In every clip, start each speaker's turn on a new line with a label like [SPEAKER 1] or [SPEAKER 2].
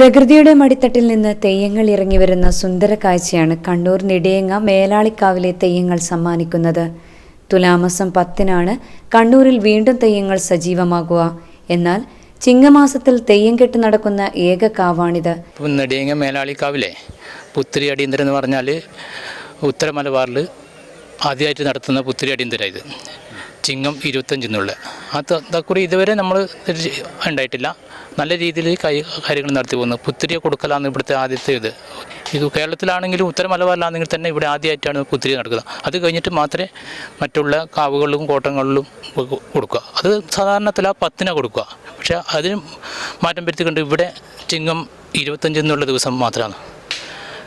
[SPEAKER 1] പ്രകൃതിയുടെ മടിത്തട്ടിൽ നിന്ന് തെയ്യങ്ങൾ ഇറങ്ങി വരുന്ന സുന്ദര കാഴ്ചയാണ് കണ്ണൂർ നെടിയങ്ങ മേലാളിക്കാവിലെ തെയ്യങ്ങൾ സമ്മാനിക്കുന്നത്. തുലാമാസം പത്തിനാണ് കണ്ണൂരിൽ വീണ്ടും തെയ്യങ്ങൾ സജീവമാകുക. എന്നാൽ ചിങ്ങമാസത്തിൽ തെയ്യം കെട്ട് നടക്കുന്ന ഏക കാവാണിത്.
[SPEAKER 2] നെടിയങ്ങ മേലാളിക്കാവിലെ പുത്തിരി അടിയന്തരം എന്ന് പറഞ്ഞാൽ ഉത്തര മലബാറിൽ ആദ്യമായിട്ട് നടത്തുന്ന പുത്തിരി അടിയന്തര ഇത്. ചിങ്ങം ഇരുപത്തഞ്ചിനുള്ള ആ തക്കുറി ഇതുവരെ നമ്മൾ ഉണ്ടായിട്ടില്ല. നല്ല രീതിയിൽ കൈ കാര്യങ്ങൾ നടത്തി പോകുന്നു. പുത്തിരിയെ കൊടുക്കലാണ് ഇവിടുത്തെ ആദ്യത്തെ ഇത്. ഇത് കേരളത്തിലാണെങ്കിലും ഉത്തര മലബാറിലാണെങ്കിൽ തന്നെ ഇവിടെ ആദ്യമായിട്ടാണ് പുത്തിരി നടക്കുന്നത്. അത് കഴിഞ്ഞിട്ട് മാത്രമേ മറ്റുള്ള കാവുകളിലും കോട്ടങ്ങളിലും കൊടുക്കുക. അത് സാധാരണത്തിൽ ആ പത്തിനാണ് കൊടുക്കുക. പക്ഷേ അതിന് മാറ്റം വരുത്തിക്കൊണ്ട് ഇവിടെ ചിങ്ങം ഇരുപത്തഞ്ച് എന്നുള്ള ദിവസം മാത്രമാണ്.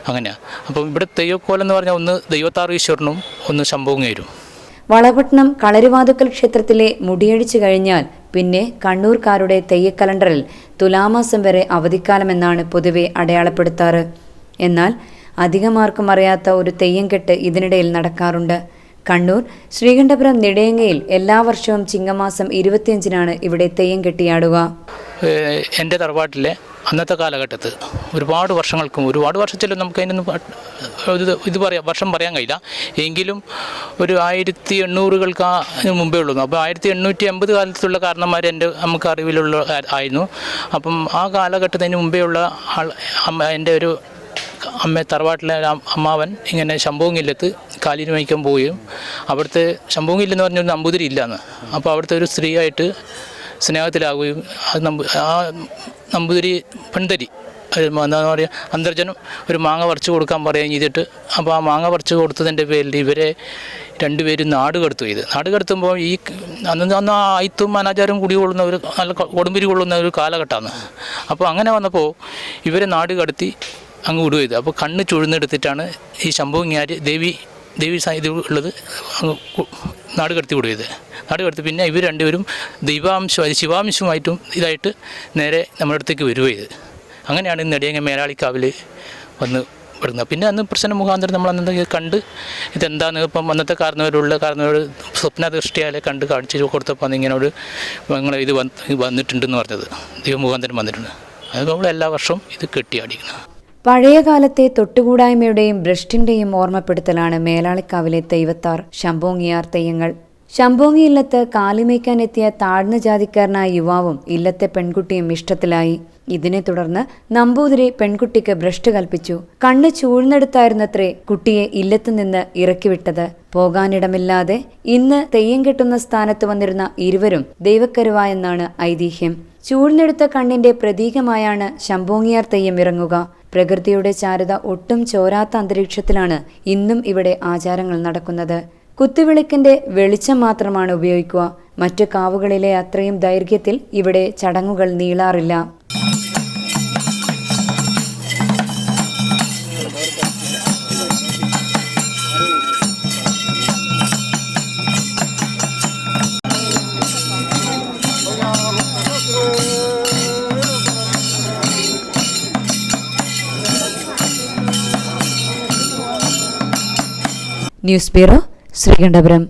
[SPEAKER 2] അങ്ങനെയാണ് അപ്പം ഇവിടെ തെയ്യക്കോലം എന്ന് പറഞ്ഞാൽ ഒന്ന് ദൈവത്താറ് ഈശ്വരനും ഒന്ന് ശംഭുങ്ങേരും.
[SPEAKER 1] വളപട്ടണം കളരിവാതുക്കൽ ക്ഷേത്രത്തിലെ മുടിയഴിച്ചു കഴിഞ്ഞാൽ പിന്നെ കണ്ണൂർക്കാരുടെ തെയ്യക്കലണ്ടറിൽ തുലാമാസം വരെ അവധിക്കാലമെന്നാണ് പൊതുവെ അടയാളപ്പെടുത്താറ്. എന്നാൽ അധികമാർക്കും അറിയാത്ത ഒരു തെയ്യം കെട്ട് ഇതിനിടയിൽ നടക്കാറുണ്ട്. കണ്ണൂർ ശ്രീകണ്ഠപുരം നിടയങ്ങയിൽ എല്ലാ വർഷവും ചിങ്ങമാസം ഇരുപത്തിയഞ്ചിനാണ് ഇവിടെ തെയ്യം കെട്ടിയാടുക
[SPEAKER 2] എന്റെ തറവാട്ടിലെ അന്നത്തെ കാലഘട്ടത്ത് ഒരുപാട് വർഷങ്ങൾക്കും ഒരുപാട് വർഷത്തിലും നമുക്ക് അതിനൊന്നും ഇത് പറയാം വർഷം പറയാൻ കഴിയില്ല. എങ്കിലും ഒരു ആയിരത്തി എണ്ണൂറുകൾക്ക് മുമ്പേ ഉള്ളൂ. അപ്പോൾ ആയിരത്തി എണ്ണൂറ്റി എൺപത് കാലത്തുള്ള കാരണന്മാർ എന്റെ നമുക്ക് അറിവിലുള്ള ആയിരുന്നു. അപ്പം ആ കാലഘട്ടത്തിന് മുമ്പേ ഉള്ള ആൾ എന്റെ ഒരു അമ്മ തറവാട്ടിലെ അമ്മാവൻ ഇങ്ങനെ ശംഭവങ്ങില്ലത്ത് കാലിന് വഹിക്കാൻ പോവുകയും അവിടുത്തെ ശംഭവങ്ങില്ലെന്ന് പറഞ്ഞൊരു നമ്പൂതിരി ഇല്ലയെന്ന് അപ്പോൾ അവിടുത്തെ ഒരു സ്ത്രീയായിട്ട് നമ്പു ആ നമ്പൂതിരി പെൺതരി. എന്താണെന്ന് പറയുക അന്തർജനം ഒരു മാങ്ങ പറിച്ചു കൊടുക്കാൻ പറയുകയും ചെയ്തിട്ട് അപ്പോൾ ആ മാങ്ങ പറിച്ചു കൊടുത്തതിന്റെ പേരിൽ ഇവരെ രണ്ടുപേരും നാട് കടത്തു ചെയ്ത്. നാട് കടത്തുമ്പോൾ ഈ അന്ന് അന്ന് ആയിത്തും അനാചാരം കുടികൊള്ളുന്ന ഒരു നല്ല കൊടുമ്പിരി കൊള്ളുന്ന ഒരു കാലഘട്ടമാണ്. അപ്പോൾ അങ്ങനെ വന്നപ്പോൾ ഇവരെ നാട് കടത്തി അങ്ങ് വിടുക ചെയ്തു. അപ്പോൾ കണ്ണ് ചുഴുന്നെടുത്തിട്ടാണ് ഈ ശംഭവങ്ങാരി ദേവി ദേവി ഇത് ഉള്ളത് നാട് കടത്തി വിടുക നാട് കടത്തി. പിന്നെ ഇവർ രണ്ടുപേരും ദൈവാംശം അത് ശിവാംശമായിട്ടും ഇതായിട്ട് നേരെ നമ്മുടെ അടുത്തേക്ക് വരിക ഇത് അങ്ങനെയാണ് ഈ നെടിയങ്ങ മേലാളിക്കാവിൽ വന്ന് വിടുന്നത് പിന്നെ അന്ന് പ്രശ്നം മുഖാന്തരം നമ്മൾ അന്ന് കണ്ട് ഇതെന്താന്ന് ഇപ്പം അന്നത്തെ കാരണവരുള്ള കാരണവർ സ്വപ്നദൃഷ്ടിയാലെ കണ്ട് കാണിച്ച് കൊടുത്തപ്പോൾ അന്ന് ഇങ്ങനെ ഒരു നിങ്ങൾ ഇത് വന്ന് വന്നിട്ടുണ്ടെന്ന് പറഞ്ഞത്. ദൈവമുഖാന്തരം വന്നിട്ടുണ്ട്. അത് നമ്മൾ എല്ലാ വർഷവും ഇത് കെട്ടിയാടിക്കുന്നത്
[SPEAKER 1] പഴയ കാലത്തെ തൊട്ടുകൂടായ്മയുടെയും ഭ്രഷ്ടിന്റെയും ഓർമ്മപ്പെടുത്തലാണ് മേലാളിക്കാവിലെ തെയ്വത്താർ ശംഭോങ്ങിയാർ തെയ്യങ്ങൾ ശംഭോങ്ങി ഇല്ലത്ത് കാലിമേക്കാൻ എത്തിയ താഴ്ന്ന ജാതിക്കാരനായ യുവാവും ഇല്ലത്തെ പെൺകുട്ടിയും ഇഷ്ടത്തിലായി. ഇതിനെ തുടർന്ന് നമ്പൂതിരി പെൺകുട്ടിക്ക് ഭ്രഷ്ട് കൽപ്പിച്ചു. കണ്ണ് ചൂഴ്ന്നെടുത്തായിരുന്നത്രേ കുട്ടിയെ ഇല്ലത്തു നിന്ന് ഇറക്കിവിട്ടത്. പോകാനിടമില്ലാതെ ഇന്ന് തെയ്യം കെട്ടുന്ന സ്ഥാനത്ത് വന്നിരുന്ന ഇരുവരും ദൈവക്കരുവ എന്നാണ് ഐതിഹ്യം. ചൂഴ്ന്നെടുത്ത കണ്ണിന്റെ പ്രതീകമായാണ് ശംഭോങ്ങിയാർ തെയ്യം ഇറങ്ങുക. പ്രകൃതിയുടെ ചാരുത ഒട്ടും ചോരാത്ത അന്തരീക്ഷത്തിലാണ് ഇന്നും ഇവിടെ ആചാരങ്ങൾ നടക്കുന്നത്. കുത്തുവിളക്കിന്റെ വെളിച്ചം മാത്രമാണ് ഉപയോഗിക്കുക. മറ്റു കാവുകളിലെ അത്രയും ദൈർഘ്യത്തിൽ ഇവിടെ ചടങ്ങുകൾ നീളാറില്ല. News bureau Sreekandapuram